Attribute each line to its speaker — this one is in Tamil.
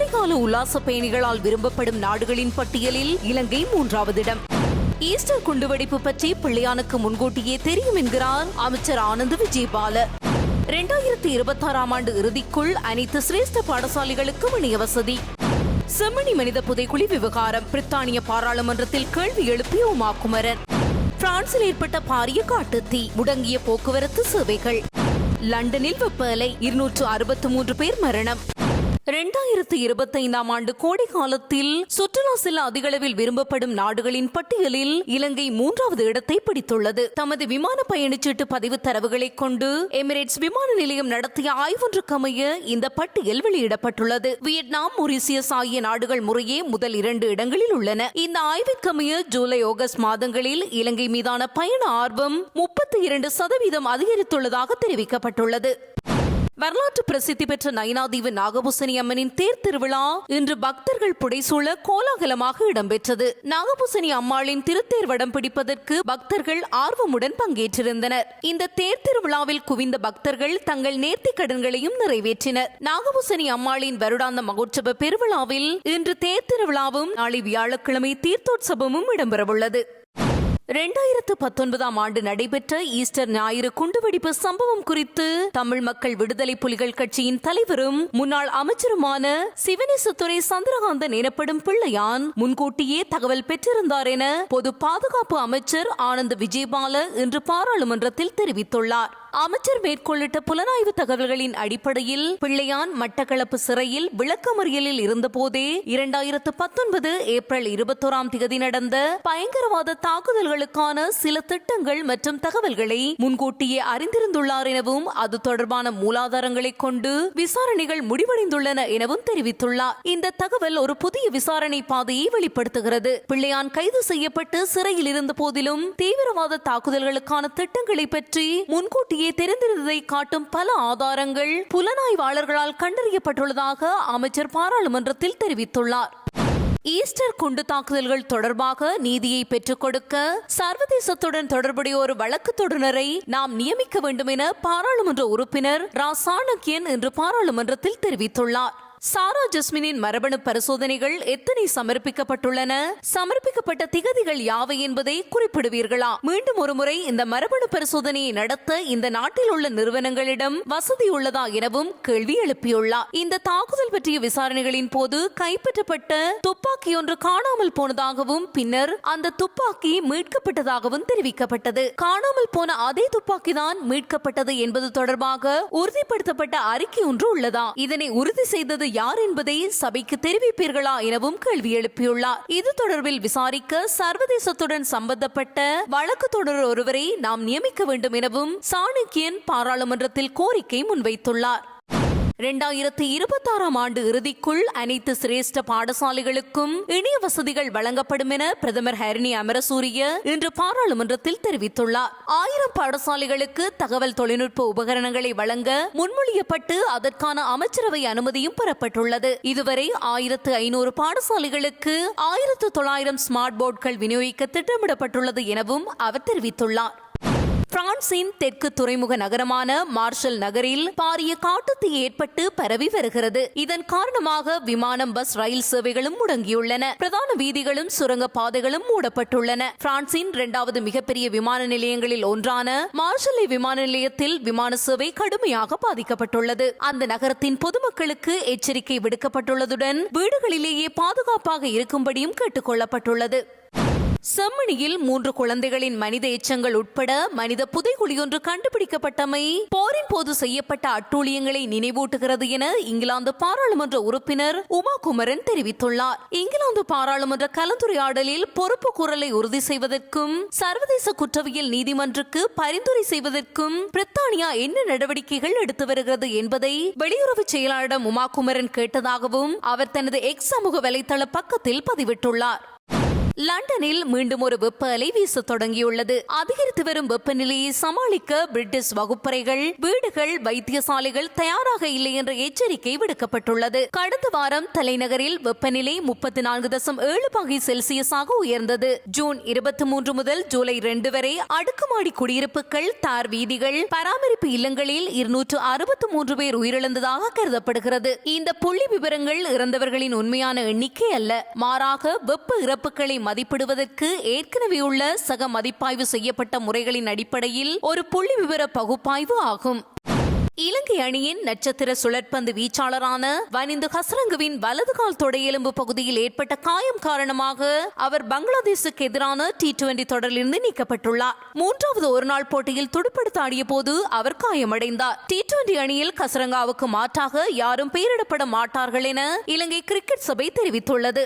Speaker 1: கோடைகால உல்லாச பயணிகளால் விரும்பப்படும் நாடுகளின் பட்டியலில் இலங்கை மூன்றாவது இடம் ஈஸ்டர் குண்டுவெடிப்பு பற்றி பிள்ளையானுக்கு முன்கூட்டியே தெரியும் என்கிறார் அமைச்சர் ஆனந்த் விஜயபால. இரண்டாயிரத்தி இருபத்தாறாம் ஆண்டு இறுதிக்குள் அனைத்து சிரேஷ்ட பாடசாலைகளுக்கு இணைய வசதி செம்மணி மனித புதைக்குழி விவகாரம் பிரித்தானிய பாராளுமன்றத்தில் கேள்வி எழுப்பிய உமாகுமரன். பிரான்சில் ஏற்பட்ட பாரிய காட்டுத்தீ முடங்கிய போக்குவரத்து சேவைகள். லண்டனில் வெப்ப அலை இருநூற்று அறுபத்து மூன்று பேர் மரணம். இரண்டாயிரத்து இருபத்தைந்தாம் ஆண்டு கோடை காலத்தில் சுற்றுலா செல்ல அதிகளவில் விரும்பப்படும் நாடுகளின் பட்டியலில் இலங்கை மூன்றாவது இடத்தை பிடித்துள்ளது. தமது விமான பயணச்சீட்டு பதிவு தரவுகளை கொண்டு எமிரேட்ஸ் விமான நிலையம் நடத்திய ஆய்வொன்றுக்கமைய இந்த பட்டியல் வெளியிடப்பட்டுள்ளது. வியட்நாம் மொரிசியஸ் ஆகிய நாடுகள் முறையே முதல் இரண்டு இடங்களில் உள்ளன. இந்த ஆய்விற்கமைய ஜூலை ஆகஸ்ட் மாதங்களில் இலங்கை மீதான பயண ஆர்வம் முப்பத்தி இரண்டு சதவீதம் அதிகரித்துள்ளதாக தெரிவிக்கப்பட்டுள்ளது. வரலாற்று பிரசித்தி பெற்ற நயினாதீவு நாகபூசணி அம்மனின் தேர் திருவிழா இன்று பக்தர்கள் புடைசூழ கோலாகலமாக இடம்பெற்றது. நாகபூசணி அம்மாளின் திருத்தேர் வடம் பிடிப்பதற்கு பக்தர்கள் ஆர்வமுடன் பங்கேற்றிருந்தனர். இந்த தேர் திருவிழாவில் குவிந்த பக்தர்கள் தங்கள் நேர்த்திக் கடன்களையும் நிறைவேற்றினர். நாகபூசணி அம்மாளின் வருடாந்த மகோற்சவ பெருவிழாவில் இன்று தேர் திருவிழாவும் நாளை வியாழக்கிழமை தீர்த்தோற்சவமும் இடம்பெறவுள்ளது. ரெண்டாயிரத்து பத்தொன்பதாம் ஆண்டு நடைபெற்ற ஈஸ்டர் ஞாயிறு குண்டுவெடிப்பு சம்பவம் குறித்து தமிழ் மக்கள் விடுதலை புலிகள் கட்சியின் தலைவரும் முன்னாள் அமைச்சருமான சிவனேசத்துறை சந்திரகாந்தன் எனப்படும் பிள்ளையான் முன்கூட்டியே தகவல் பெற்றிருந்தார் என பொது பாதுகாப்பு அமைச்சர் ஆனந்த் விஜயபால இன்று பாராளுமன்றத்தில் தெரிவித்துள்ளார். அமைச்சர் மேற்கொள்ளிட்ட புலனாய்வு தகவல்களின் அடிப்படையில் பிள்ளையான் மட்டக்களப்பு சிறையில் விளக்கமறியலில் இருந்தபோதே இரண்டாயிரத்து பத்தொன்பது ஏப்ரல் இருபத்தோராம் தேதி நடந்த பயங்கரவாத தாக்குதல்களுக்கான சில திட்டங்கள் மற்றும் தகவல்களை முன்கூட்டியே அறிந்திருந்துள்ளார் எனவும் அது தொடர்பான மூலாதாரங்களை கொண்டு விசாரணைகள் முடிவடைந்துள்ளன எனவும் தெரிவித்துள்ளார். இந்த தகவல் ஒரு புதிய விசாரணை பாதையை வெளிப்படுத்துகிறது. பிள்ளையான் கைது செய்யப்பட்டு சிறையில் இருந்த போதிலும் தீவிரவாத தாக்குதல்களுக்கான திட்டங்களை பற்றி முன்கூட்டியே தெரிந்திருந்ததை காட்டும் பல ஆதாரங்கள் புலனாய்வாளர்களால் கண்டறியப்பட்டுள்ளதாக அமைச்சர் பாராளுமன்றத்தில் தெரிவித்துள்ளார். ஈஸ்டர் குண்டு தாக்குதல்கள் தொடர்பாக நீதியை பெற்றுக் கொடுக்க சர்வதேசத்துடன் தொடர்புடைய ஒரு வழக்கு தொடுநரை நாம் நியமிக்க வேண்டும் என பாராளுமன்ற உறுப்பினர் ரா சாணக்கியன் இன்று பாராளுமன்றத்தில் தெரிவித்துள்ளார். சாரா ஜஸ்மினின் மரபணு பரிசோதனைகள் எத்தனை சமர்ப்பிக்கப்பட்டுள்ளன? சமர்ப்பிக்கப்பட்ட திகதிகள் யாவை என்பதை குறிப்பிடுவீர்களா? மீண்டும் ஒருமுறை இந்த மரபணு பரிசோதனையை நடத்த இந்த நாட்டில் உள்ள நிறுவனங்களிடம் வசதி உள்ளதா எனவும் கேள்வி எழுப்பியுள்ளார். இந்த தாக்குதல் பற்றிய விசாரணைகளின் போது கைப்பற்றப்பட்ட துப்பாக்கி ஒன்று காணாமல் போனதாகவும் பின்னர் அந்த துப்பாக்கி மீட்கப்பட்டதாகவும் தெரிவிக்கப்பட்டது. காணாமல் போன அதே துப்பாக்கிதான் மீட்கப்பட்டது என்பது தொடர்பாக உறுதிப்படுத்தப்பட்ட அறிக்கை ஒன்று உள்ளதா? இதனை உறுதி செய்தது யார் என்பதை சபைக்கு தெரிவிப்பீர்களா எனவும் கேள்வி எழுப்பியுள்ளார். இது தொடர்பில் விசாரிக்க சர்வதேசத்துடன் சம்பந்தப்பட்ட வழக்கு தொடர் ஒருவரை நாம் நியமிக்க வேண்டும் எனவும் சாணக்கியன் பாராளுமன்றத்தில் கோரிக்கை முன்வைத்துள்ளார். இரண்டாயிரத்தி இருபத்தாறாம் ஆண்டு இறுதிக்குள் அனைத்து சிரேஷ்ட பாடசாலைகளுக்கும் இணைய வசதிகள் வழங்கப்படும் என பிரதமர் ஹரிணி அமரசூரிய இன்று பாராளுமன்றத்தில் தெரிவித்துள்ளார். ஆயிரம் பாடசாலைகளுக்கு தகவல் தொழில்நுட்ப உபகரணங்களை வழங்க முன்மொழியப்பட்டு அதற்கான அமைச்சரவை அனுமதியும் பெறப்பட்டுள்ளது. இதுவரை ஆயிரத்து ஐநூறு பாடசாலைகளுக்கு ஆயிரத்து தொள்ளாயிரம் ஸ்மார்ட் போர்டுகள் விநியோகிக்க திட்டமிடப்பட்டுள்ளது எனவும் அவர் தெரிவித்துள்ளார். பிரான்சின் தெற்கு துறைமுக நகரமான மார்ஷல் நகரில் பாரிய காட்டுத்தீ ஏற்பட்டு பரவி வருகிறது. இதன் காரணமாக விமானம் பஸ் ரயில் சேவைகளும் முடங்கியுள்ளன. பிரதான வீதிகளும் சுரங்க பாதைகளும் மூடப்பட்டுள்ளன. பிரான்சின் இரண்டாவது மிகப்பெரிய விமான நிலையங்களில் ஒன்றான மார்ஷலை விமான நிலையத்தில் விமான சேவை கடுமையாக பாதிக்கப்பட்டுள்ளது. அந்த நகரத்தின் பொதுமக்களுக்கு எச்சரிக்கை விடுக்கப்பட்டுள்ளதுடன் வீடுகளிலேயே பாதுகாப்பாக இருக்கும்படியும் கேட்டுக்கொள்ளப்பட்டுள்ளது செம்மணியில் மூன்று குழந்தைகளின் மனித எச்சங்கள் உட்பட மனித புதைகுழியொன்று கண்டுபிடிக்கப்பட்டமை. போரின் போது செய்யப்பட்ட அட்டூழியங்களை நினைவூட்டுகிறது என இங்கிலாந்து பாராளுமன்ற உறுப்பினர் உமா குமரன் தெரிவித்துள்ளார். இங்கிலாந்து பாராளுமன்ற கலந்துரையாடலில் பொறுப்பு குரலை உறுதி செய்வதற்கும் சர்வதேச குற்றவியல் நீதிமன்றுக்கு பரிந்துரை செய்வதற்கும் பிரித்தானியா என்ன நடவடிக்கைகள் எடுத்து வருகிறது என்பதை வெளியுறவு செயலாளரிடம் உமா குமரன் கேட்டதாகவும் அவர் தனது எக்ஸ் சமூக வலைதள பக்கத்தில் பதிவிட்டுள்ளார். லண்டனில் மீண்டும் ஒரு வெப்ப அலை வீச தொடங்கியுள்ளது. அதிகரித்து வரும் வெப்பநிலையை சமாளிக்க பிரிட்டிஷ் வகுப்பறைகள் வீடுகள் வைத்தியசாலைகள் தயாராக இல்லை என்ற எச்சரிக்கை விடுக்கப்பட்டுள்ளது. கடந்த வாரம் தலைநகரில் வெப்பநிலை முப்பத்தி நான்கு தசம் ஏழு பாகை செல்சியஸாக உயர்ந்தது. ஜூன் இருபத்தி மூன்று முதல் ஜூலை இரண்டு வரை அடுக்குமாடி குடியிருப்புகள் தார் வீதிகள் பராமரிப்பு இல்லங்களில் இருநூற்று அறுபத்தி மூன்று பேர் உயிரிழந்ததாக கருதப்படுகிறது. இந்த புள்ளி விவரங்கள் இறந்தவர்களின் உண்மையான எண்ணிக்கை அல்ல. மாறாக வெப்ப இறப்புகளை மதிப்பிடுவதற்கு ஏற்கனவே உள்ள சக மதிப்பாய்வு செய்யப்பட்ட முறைகளின் அடிப்படையில் ஒரு புள்ளி விவர பகுப்பாய்வு ஆகும். இலங்கை அணியின் நட்சத்திர சுழற்பந்து வீச்சாளரான வனிந்து ஹசரங்குவின் வலது கால் தொடையெலும்பு பகுதியில் ஏற்பட்ட காயம் காரணமாக அவர் பங்களாதேசுக்கு எதிரான டி டுவெண்டி தொடரிலிருந்து நீக்கப்பட்டுள்ளார். மூன்றாவது ஒருநாள் போட்டியில் துடுப்படுத்த ஆடிய போது அவர் காயமடைந்தார். டி டுவெண்டி அணியில் கசரங்காவுக்கு மாற்றாக யாரும் பெயரிடப்பட மாட்டார்கள் என இலங்கை கிரிக்கெட் சபை தெரிவித்துள்ளது.